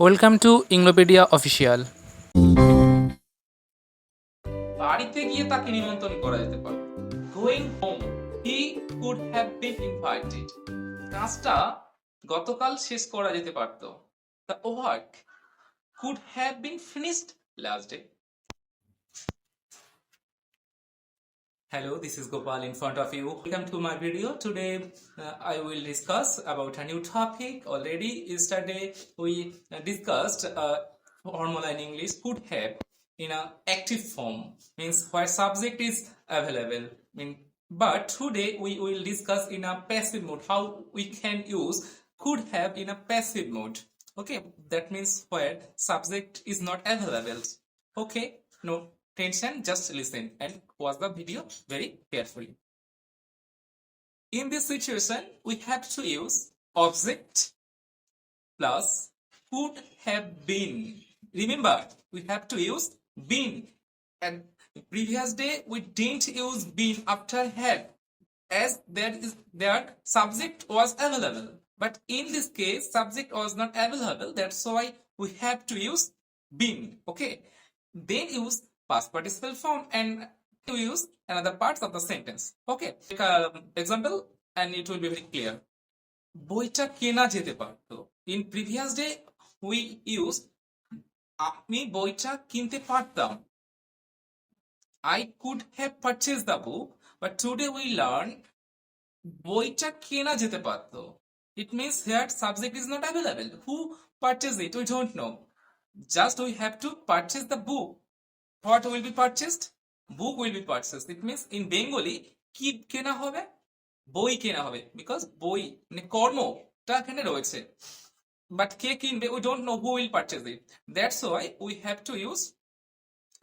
Welcome to ইংলোপিডিয়া official বাড়িতে গিয়ে তাকে নিমন্ত্রণ করা যেতে পারে। Going home he could have been invited কাজটা গতকাল শেষ করা যেতে পারত। The work could have been finished last day Hello, this is Gopal in front of you. Welcome to my video. Today uh, I will discuss about a new topic. Already yesterday we discussed uh, formula in English could have in a active form means where subject is available. mean, but today we will discuss in a passive mode how we can use could have in a passive mode. Okay, that means where subject is not available. Okay, no tension, just listen and watch the video very carefully. In this situation, we have to use object plus could have been. Remember, we have to use been. And previous day, we didn't use been after had as there is their subject was available. But in this case, subject was not available. That's why we have to use been. Okay. Then use past participle form and to use another parts of the sentence. Okay. Take a example, and it will be very clear. বইটা কেনা যেতে পারতো। In previous day we use আমি বইটা কিনতে পারতাম। I could have purchase the book but today we learn বইটা কেনা যেতে পারতো। It means here subject is not available who purchase it we don't know just we have to purchase the book what will be purchased book will be purchased it means in Bengali কি কেনা হবে বই কেনা হবে because বই মানে কর্মটা এখানে রয়েছে বাট কে কিনবে we don't know who will purchase it that's why we have to use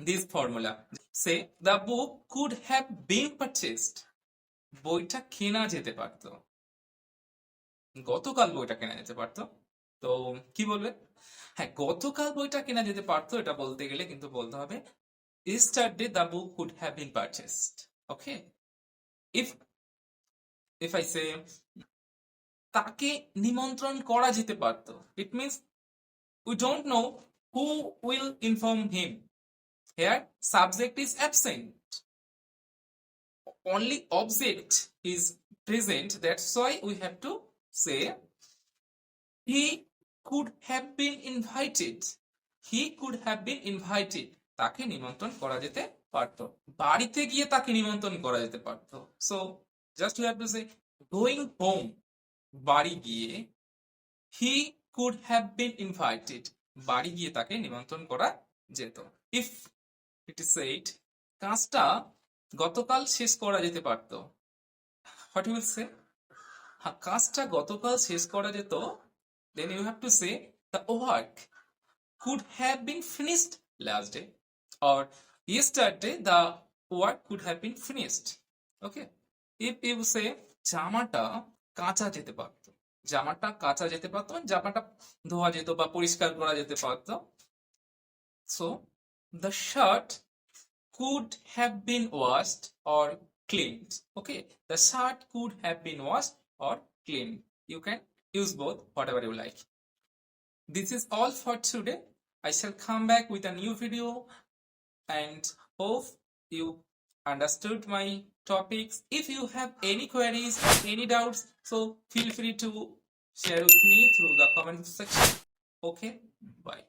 this formula say the book could have been purchased বইটা কেনা যেতে পারতো গতকাল বইটা কেনা যেতে পারতো। তো কি বলবে? হ্যাঁ গতকাল বইটা কেনা যেতে পারতো, এটা বলতে গেলে কিন্তু বলতে হবে yesterday the book could have been purchased okay if if i say তাকে নিমন্ত্রণ করা যেতে পারতো it means we don't know who will inform him here subject is absent only object is present that's why we have to say he could have been invited he could have been invited তাকে নিমন্ত্রণ করা যেতে পারতো। বাড়িতে গিয়ে তাকে নিমন্ত্রণ করা যেতে পারতো। So just you have to say going home বাড়ি গিয়ে he could have been invited বাড়ি গিয়ে তাকে নিমন্ত্রণ করা যেত। ইফ ইট ইস সেইড কাজটা গতকাল শেষ করা যেতে পারতো। হোয়াট উইল সে কাজটা গতকাল শেষ করা যেত then you have to say the work could have been finished last day or yesterday the work could have been finished okay if you say জামাটা কাঁচা যেতে পারতো জামাটা কাঁচা যেতে পারতো জামাটা ধোয়া যেত বা পরিষ্কার করা যেতে পারতো so the shirt could have been washed or cleaned okay the shirt could have been washed or cleaned you can use both whatever you like this is all for today. I shall come back with a new video and hope you understood my topics. If you have any queries or any doubts, so feel free to share with me through the comment section. Okay, bye.